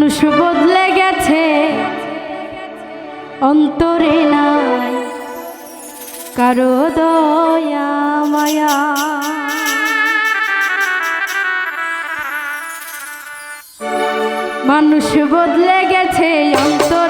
মানুষ বদলে গেছে। অন্তরে নাই কারও দয়া মায়া। মানুষ বদলে গেছে অন্তর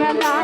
মেলা